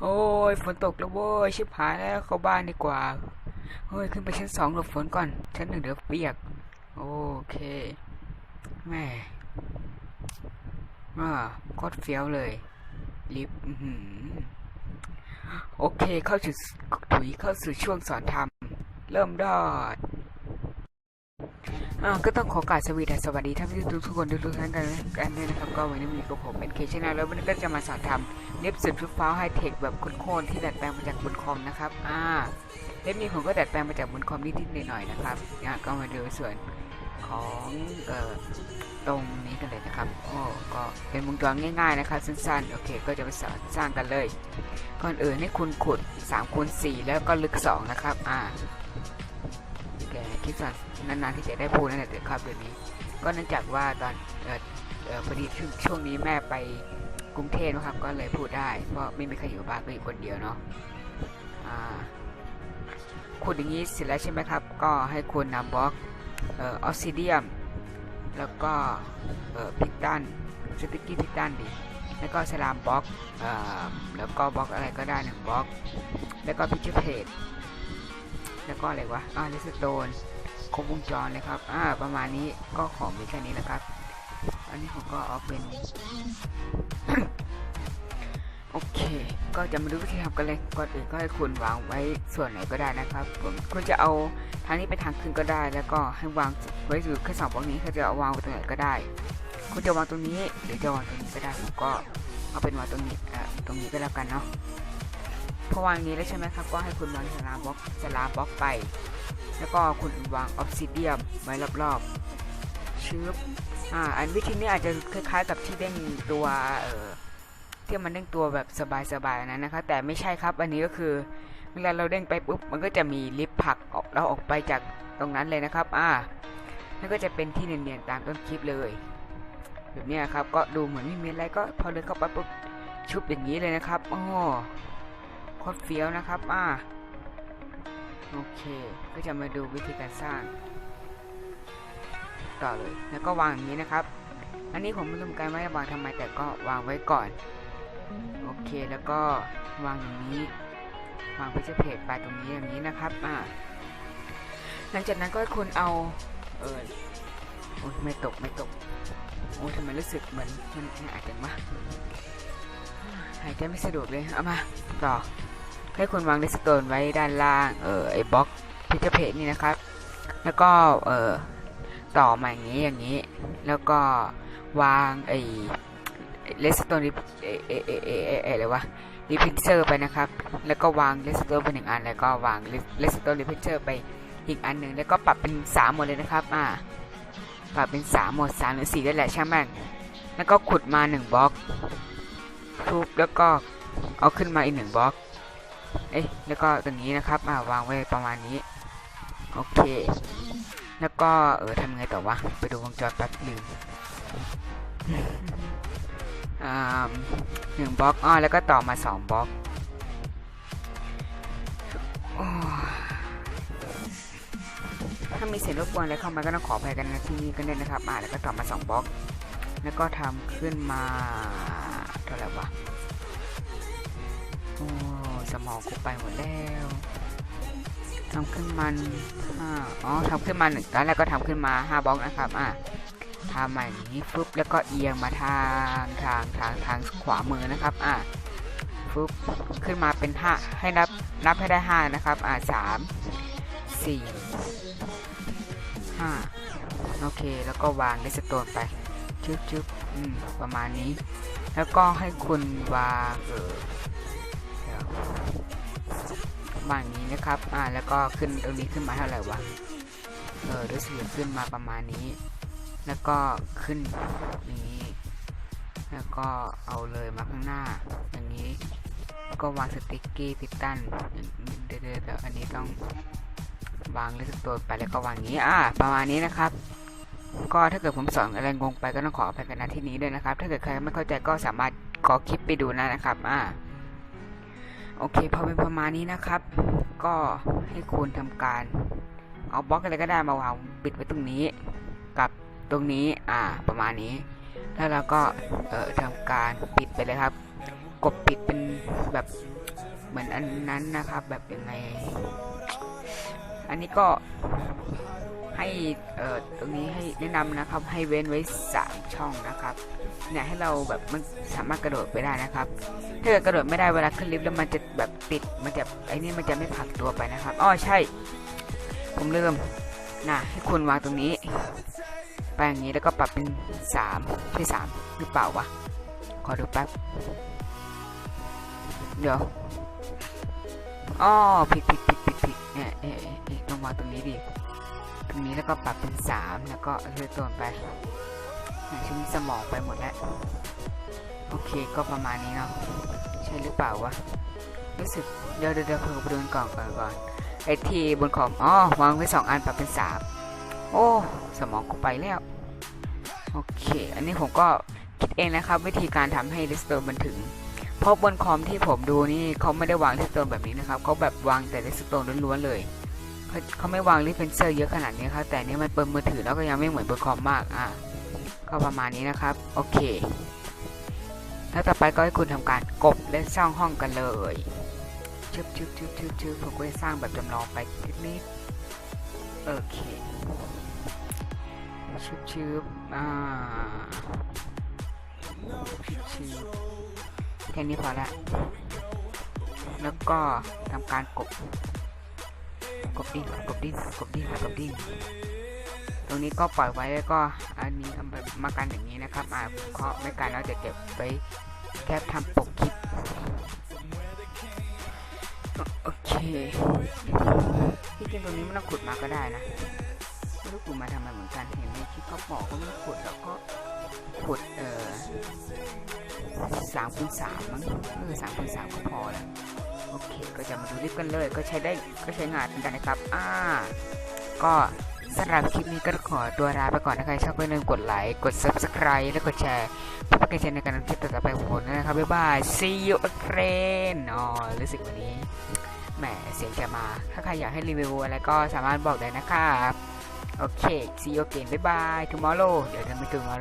โอ้ยฝนตกแล้วโว้ยชิบหายแล้วเข้าบ้านดีกว่าเฮ้ยขึ้นไปชั้นสองหลบฝนก่อน ชั้นหนึ่งเดี๋ยวเปียก โอเคแม่อ่าโคตรเฟี้ยวเลย ลิฟต์โอเคเข้าสู่ถุยเข้าสู่ช่วงสอนทำเริ่มดอด อ่าก็ต้องขอกราบสวีดัสสวัสดีท่านผู้ชมทุกคนทุกท่านกันกันด้วยนะครับก็วันนี้มีกับผมเป็นเคชนาแล้ววันนี้ก็จะมาสอนทำเล็บสุดฟุฟ้าไฮเทคแบบโคนที่ดัดแปลงมาจากบนคอมนะครับอ่าเล่มนี้ผมก็ดัดแปลงมาจากบนคอมนิดๆหน่อยๆนะครับอะก็มาดูส่วนของเอ่อตรงนี้กันเลยนะครับโอ้ก็เป็นวงจรง่าย ๆนะครับสั้นๆโอเค ก็จะไปสอนสร้างกันเลยก่อนอื่นให้คุณขุด3คูณ4แล้วก็ลึก2นะครับอ่า แกคิดว่านานๆที่จะได้พูดนั่นแหละครับเดี๋ยวนี้ ก็เนื่องจากว่าตอนเออเออพอดีช่วงนี้แม่ไปกรุงเทพนะครับ ก็เลยพูดได้ เพราะไม่มีใครอยู่บ้านก็อยู่คนเดียวเนาะอ่าขุดอย่างนี้เสร็จแล้วใช่ไหมครับ ก็ให้คุณนำบล็อกเออออซิเดียม แล้วก็เออพิกตันสติกกี้พิกตันดิแล้วก็สลามบล็อกเอ่อแล้วก็บล็อกอะไรก็ได้หนึ่งบล็อก แล้วก็พิชเพจ แล้วก็อะไรวะอ่าเลสโตนครบวงจรเลยครับอ่าประมาณนี้ก็ของมีแค่นี้นะครับ อันนี้ผมก็เอาเป็นโอเค ก็จะมาดูวิธีทำกันเลย ก่อนอื่นก็ให้คุณวางไว้ส่วนไหนก็ได้นะครับ ผมคุณจะเอาทางนี้ไปทางขึ้นก็ได้ แล้วก็ให้วางไว้อยู่แค่สองบล็อกนี้เขาจะเอาวางไว้ตรงไหนก็ได้ คุณจะวางตรงนี้หรือจะวางตรงนี้ก็ได้ ผมก็เอาเป็นวางตรงนี้อ่อตรงนี้ก็แล้วกันเนาะ พอวางอย่างนี้แล้วใช่ไหมครับ ก็ให้คุณวางสลาบล็อกสลาบล็อกไป แล้วก็คุณวางออฟซิเดียมไว้รอบๆชืบอ่าอันวิธีนี้อาจจะคล้ายๆกับที่เด้งตัวเอ่อที่มันเด้งตัวแบบสบายๆนั้นนะคะแต่ไม่ใช่ครับอันนี้ก็คือเวลาเราเด้งไปปุ๊บมันก็จะมีลิฟต์ผลักออกเราออกไปจากตรงนั้นเลยนะครับ อ่านั่นก็จะเป็นที่เนียนๆตามต้นคลิปเลย แบบนี้ครับก็ดูเหมือนไม่มีอะไรก็พอเดินเข้าไปปุ๊บชุบอย่างนี้เลยนะครับโอ้ โคตรเฟี้ยวนะครับอ่าโอเคก็จะมาดูวิธีการสร้าง ต่อเลยแล้วก็วางอย่างนี้นะครับ อันนี้ผมไม่รู้เหมือนกันว่าจะวางทำไมแต่ก็วางไว้ก่อน โอเคแล้วก็วางอย่างนี้ วางพิเศษเพจไปตรงนี้อย่างนี้นะครับอ่าหลังจากนั้นก็คุณเอาเออโอ้ยไม่ตกไม่ตกโอ้ยทำไมรู้สึกเหมือนมันมันอาจจะมาหายใจไม่สะดวกเลยเอามาต่อ ให้คุณวางเดสโตนไว้ด้านล่างเออไอ้บล็อกพิเศษเพจนี่นะครับ แล้วก็เออต่อมาอย่างนี้อย่างนี้ แล้วก็วางไอ้เลสโตนเอเอเอเอเอเออะไรวะรีพิเซอร์ไปนะครับ แล้วก็วางเลสโตนไปหนึ่งอัน แล้วก็วางเลสโตนรีพิเซอร์ไปอีกอันหนึ่งแล้วก็ปรับเป็นสามหมดเลยนะครับอ่าปรับเป็นสามหมดสามหรือสี่ได้แหละช่างแม่งแล้วก็ขุดมาหนึ่งบล็อกทุบแล้วก็เอาขึ้นมาอีกหนึ่งบล็อก เอ้ยแล้วก็ตรงนี้นะครับอ่าวางไว้ประมาณนี้ โอเค แล้วก็เออทำไงต่อวะ ไปดูวงจรแป๊บลืมอ่าหนึ่งบล็อกอ้อแล้วก็ต่อมาสองบล็อกถ้ามีเสียงรบกวนอะไรเข้ามาก็ต้องขออภัยกันนะที่นี่กันด้วยนะครับอ่าแล้วก็ต่อมาสองบล็อก แล้วก็ทำขึ้นมาเท่าไหร่วะโอ้ สมองกูไปหมดแล้วทำขึ้นมันห้าอ๋อทำขึ้นมาหนึ่งตอนแรกก็ทำขึ้นมาห้าบล็อกนะครับอ่าทำมาอย่างนี้ฟึบแล้วก็เอียงมาทางทางทางทางขวามือนะครับอะฟึบขึ้นมาเป็นห้าให้นับนับให้ได้ห้านะครับอะสามสี่ห้าโอเคแล้วก็วางเลสโตนไปชึบชึบอืมประมาณนี้ แล้วก็ให้คุณวางเออ วางนี้นะครับ อ่า แล้วก็ขึ้นตรงนี้ขึ้นมาเท่าไหร่วะ เออรู้สึกขึ้นมาประมาณนี้ แล้วก็ขึ้นอย่างนี้ แล้วก็เอาเลยมาข้างหน้า อย่างนี้ ก็วางสติ๊กกี้พิตันเดี๋ยวเดี๋ยวเดี๋ยวอันนี้ต้องวางเลสโตนไปแล้วก็วางอย่างนี้ อ่า ประมาณนี้นะครับ ก็ถ้าเกิดผมสอนอะไรงงไปก็ต้องขออภัยกันนะที่นี้ด้วยนะครับ ถ้าเกิดใครไม่เข้าใจก็สามารถขอคลิปไปดูนะนะครับ อ่า โอเคพอเป็นประมาณนี้นะครับ ก็ให้คุณทำการ เอาบล็อกอะไรก็ได้มาวางปิดไว้ตรงนี้ กับตรงนี้อ่าประมาณนี้ แล้วเราก็เอ่อทำการปิดไปเลยครับ กดปิดเป็นแบบแบบเหมือนอันนั้นนะครับ แบบยังไง อันนี้ก็ ให้เอ่อตรงนี้ให้แนะนำนะครับ ให้เว้นไว้สามช่องนะครับเนี่ยให้เราแบบมันสามารถกระโดดไปได้นะครับ ถ้าเกิดกระโดดไม่ได้เวลาขึ้นลิฟต์แล้วมันจะแบบติดมันจะไอ้นี่มันจะไม่ผักตัวไปนะครับอ๋อใช่ ผมลืมนะให้คุณวางตรงนี้ไปอย่างนี้แล้วก็ปรับเป็นสามใช่สามหรือเปล่าวะขอดูแป๊บเดี๋ยวอ๋อผิดผิดผิดผิดผิดเนี่ยเอ๊ะเอ๊ะเอ๊ะต้องวางตรงนี้ดิ ตรงนี้แล้วก็ปรับเป็นสามแล้วก็เลื่อนตัวไปเนี่ยชิ้นสมองไปหมดแล้ว โอเคก็ประมาณนี้เนาะใช่หรือเปล่าวะรู้สึกเดี๋ยวเดี๋ยวเดี๋ยวเพิ่งไปดูกันก่อนก่อนก่อนไอทีบนคอมอ๋อวางไว้สองอันปรับเป็นสามโอ้สมองกูไปแล้ว โอเค อันนี้ผมก็คิดเองนะครับ วิธีการทำให้ลิสเตอร์มันถึงเพราะบนคอมที่ผมดูนี่เขาไม่ได้วางลิสเตอร์แบบนี้นะครับเขาแบบวางแต่ลิสเตอร์ล้วนๆเลย เขาไม่วางลิฟเฟนเซอร์เยอะขนาดนี้ครับ แต่นี่มันเปิดมือถือแล้วก็ยังไม่เหมือนบนคอมมากอะก็ประมาณนี้นะครับ โอเค แล้วต่อไปก็ให้คุณทำการกบและสร้างห้องกันเลยชึบชึบชึบชึบชึบผมก็จะสร้างแบบจำลองไปนิดนิดโอเคชึบชึบอ่าชึบชึบแค่นี้พอละแล้วก็ทำการกบ กบดิ้นกบดิ้นกบดิ้นกบดิ้นตรงนี้ก็ปล่อยไว้แล้วก็อันนี้เอาแบบมากันอย่างนี้นะครับอ่าผมเคาะไม่กันแล้วจะเก็บไว้แค่ทำปกคลิปโอเคที่จริงตรงนี้ไม่ต้องขุดมาก็ได้นะไม่รู้ขุดมาทำไมเหมือนกันเห็นในคลิปเขาบอกว่าไม่ต้องขุดแล้วก็ขุดเอ่อสามคูณสามมั้งเออสามคูณสามก็พอแล้ว โอเค ก็จะมาดูลิฟต์กันเลย ก็ใช้ได้ก็ใช้งานเหมือนกันนะครับ อ่า ก็สำหรับคลิปนี้ก็ขอตัวลาไปก่อนนะครับชอบก็อย่าลืมกดไลค์ กด subscribe และกดแชร์เพื่อเป็นกำลังใจในการทำคลิปต่อไปของผมนะครับ บ๊ายบาย see you again อ๋อรู้สึกวันนี้ แหม เสียงจะมา ถ้าใครอยากให้รีวิวอะไรก็สามารถบอกได้นะครับ โอเค see you again บ๊ายบาย tomorrow เดี๋ยวจะไปถึง